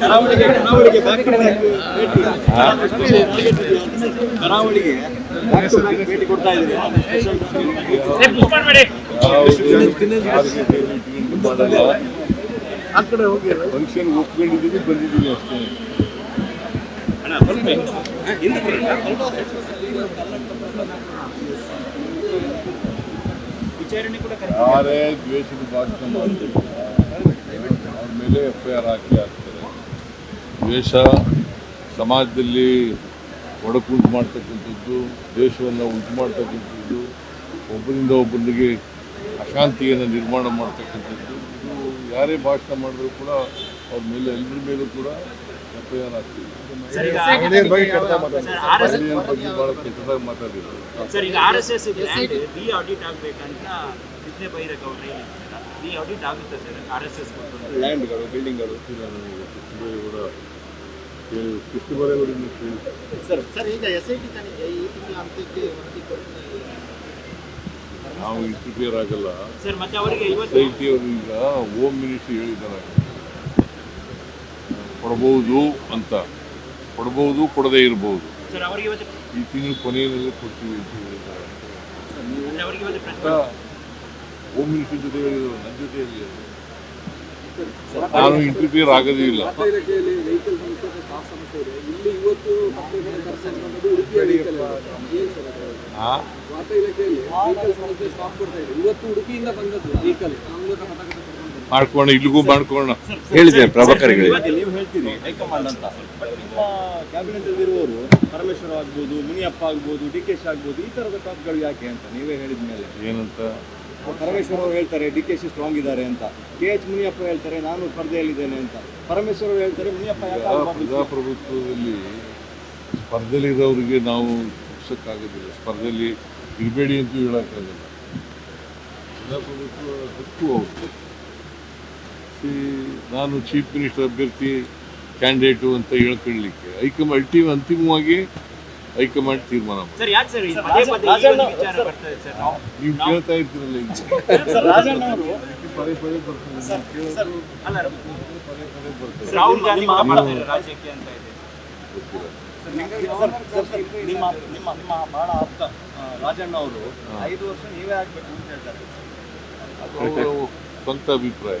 ಕರಾವಳಿಗೆ ಕರಾವಳಿಗೆ back ಭೇಟಿ. ಕೊಡ್ತಾ ಭೇಟಿ ಕೊಡ್ತಾ ಇದ್ದೀರಿ ಫಂಕ್ಷನ್ ಒಪ್ಕೊಂಡಿದ್ದೀವಿ ಬಂದಿದ್ದೀವಿ ಅಷ್ಟೇ ವಿಚಾರಣೆ ಕೂಡ ಯಾರೇ ದ್ವೇಷದ ಮಾಡ್ತಾರೆ ಅವ್ರ ಮೇಲೆ ಎಫ್ ಐ ಆರ್ ಹಾಕಿ ಹಾಕ್ತಾರೆ. ದ್ವೇಷ ಸಮಾಜದಲ್ಲಿ ಒಡಕುಂಟು ಮಾಡ್ತಕ್ಕಂಥದ್ದು ದ್ವೇಷವನ್ನು ಉಂಟು ಮಾಡ್ತಕ್ಕಂಥದ್ದು ಒಬ್ಬರಿಂದ ಒಬ್ಬರಿಗೆ ಅಶಾಂತಿಯನ್ನು ನಿರ್ಮಾಣ ಮಾಡ್ತಕ್ಕಂಥದ್ದು ಇದು ಯಾರೇ ಭಾಷಣ ಮಾಡಿದ್ರು ಕೂಡ ಅವ್ರ ಮೇಲೆ ಎಲ್ಲರ ಮೇಲೂ ಕೂಡ ಎಫ್ ಐ ಆರ್ ಮಹಿಳೆಯರ ಬಗ್ಗೆ ಭಾಳ ಕೆಟ್ಟದಾಗಿ ಮಾತಾಡಿದ್ರು ಆಡಿಟ್ ಬೈರೇಗೌಡರು ಹೇಳಿದ್ದಾರೆ ಡಿ ಆಡಿಟ್ ಆಗುತ್ತೆ ಸರ್? ಆರ್ ಎಸ್ ಎಸ್ ಲ್ಯಾಂಡ್ಗಳು ಬಿಲ್ಡಿಂಗ್ಗಳು ಸರ್ ಸರ್ ಈಗ ಎಸ್ ಐ ಟಿ ತನಿಖೆ ಈ ತಿಂಗಳ ಅಂತ್ಯಕ್ಕೆ ವರದಿ ನಾವು ಇಂಟರ್ಫಿಯರ್ ಆಗಲ್ಲ. ಸರ್ ಮತ್ತೆ ಅವರಿಗೆ ಇವತ್ತು ಸೊಸೈಟಿ ಅವರು ಈಗ ಹೋಮ್ ಮಿನಿಸ್ಟ್ರಿ ಹೇಳಿದ್ದಾರೆ. ಕೊಡಬಹುದು ಅಂತ. ಕೊಡಬಹುದು ಕೊಡದೇ ಇರಬಹುದು ಸರ್ ಅವರಿಗೆ ಇವತ್ತು ಈ ತಿಂಗಳು ಕೊನೆಯಲ್ಲಿ ಕೊಡ್ತೀವಿ ಅಂತ ಹೇಳಿದ್ದಾರೆ. ಅವರಿಗೆ ಇವತ್ತು ಪ್ರಶ್ನೆ ಹೋಮ್ ಮಿನಿಸ್ಟ್ರಿ ಜೊತೆ ಹೇಳಿದ್ರು ನನ್ನ ನಾನು ಇಂಟರ್ಫಿಯರ್ ಆಗೋದೇ ಇಲ್ಲ. ಮಾಡ್ಕೋಣ ಇಲ್ಲಿಗೂ ಮಾಡ್ಕೋಣ ಹೇಳಿದೆ ಪ್ರಭಾಕರ್ ಹೇಳಿ ನೀವು ಹೇಳ್ತೀರಿ ಹೈಕಮಾಂಡ್ ಅಂತ. ಬಟ್ ನಿಮ್ಮ ಕ್ಯಾಬಿನೆಟ್ ಅಲ್ಲಿ ಇರುವವರು ಪರಮೇಶ್ವರ ಆಗ್ಬೋದು ಮುನಿಯಪ್ಪ ಆಗ್ಬೋದು ಡಿ ಕೆ ಶಿ ಆಗ್ಬೋದು ಈ ತರದ ಟಾಪ್ಗಳು ಯಾಕೆ ಅಂತ ನೀವೇ ಹೇಳಿದ ಮೇಲೆ ಏನಂತ? ಪರಮೇಶ್ವರ್ ಅವರು ಹೇಳ್ತಾರೆ ಡಿ ಕೆ ಸಿ ಸ್ಟ್ರಾಂಗ್ ಇದ್ದಾರೆ ಅಂತ. ಕೆ ಎಚ್ ಮುನಿಯಪ್ಪ ಹೇಳ್ತಾರೆ ನಾನು ಸ್ಪರ್ಧೆಯಲ್ಲಿದ್ದೇನೆ ಅಂತ. ಪರಮೇಶ್ವರ ಅವರು ಹೇಳ್ತಾರೆ ಮುನಿಯಪ್ಪ? ಪ್ರಜಾಪ್ರಭುತ್ವದಲ್ಲಿ ಸ್ಪರ್ಧೆಯಲ್ಲಿದ್ದವರಿಗೆ ನಾವು ಮುಗಿಸೋಕ್ಕಾಗೋದಿಲ್ಲ ಸ್ಪರ್ಧೆಯಲ್ಲಿ ಇರಬೇಡಿ ಅಂತೂ ಹೇಳೋಕ್ಕಾಗಲ್ಲ. ಪ್ರಜಾಪ್ರಭುತ್ವ ಹಕ್ಕು ಅವರು ನಾನು ಚೀಫ್ ಮಿನಿಸ್ಟರ್ ಅಭ್ಯರ್ಥಿ ಕ್ಯಾಂಡಿಡೇಟು ಅಂತ ಹೇಳ್ಕೊಳ್ಳಿಕ್ಕೆ. ಹೈಕಮ್ ಅಲ್ಟಿಮ್ ಅಂತಿಮವಾಗಿ ಹೈಕಮಾಂಡ್ ತೀರ್ಮಾನ ಬರ್ತದೆ ನಾವು ಕೇಳ್ತಾ ಇರ್ತೀರಲ್ಲ ಈಗ. ಸರ್ ರಾಜಣ್ಣ ಅವರು ಪದೇ ಪದೇ ಸರ್, ನಿಮ್ಮ ನಿಮ್ಮ ನಿಮ್ಮ ಬಹಳ ಆಪ್ತ ರಾಜಣ್ಣ ಅವರು ಐದು ವರ್ಷ ನೀವೇ ಆಗ್ಬೇಕು ಅಂತ ಹೇಳ್ತಾರೆ. ಸ್ವಂತ ಅಭಿಪ್ರಾಯ.